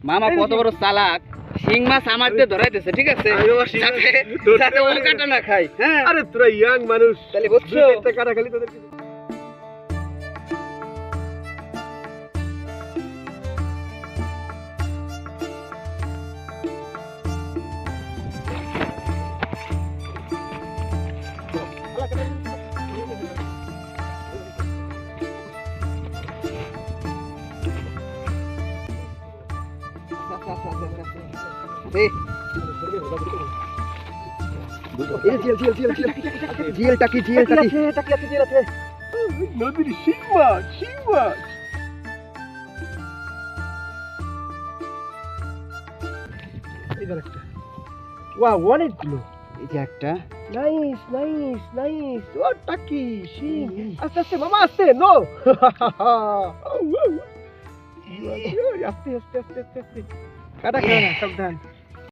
মামা কত বড় চালাক শিং মাছ আমার দিয়ে ধরাইতেছে ঠিক আছে? সাথে যাতে ও কাটা না। খাই হ্যাঁ? আরে তোরা ইয়াং মানুষ। তাহলে বুঝছ? কাটা খালি তোদের এই, জিএলটা কি জিএলটা কি নদীর শিং মাছ শিং মাছ ওয়া অনেকগুলো এই যে একটা নাইস নাইস নাইস ওটা কি শিং আস্তে আস্তে মামা আস্তে নো আস্তে আস্তে আস্তে আস্তে কাটা খেয়ে না সাবধান।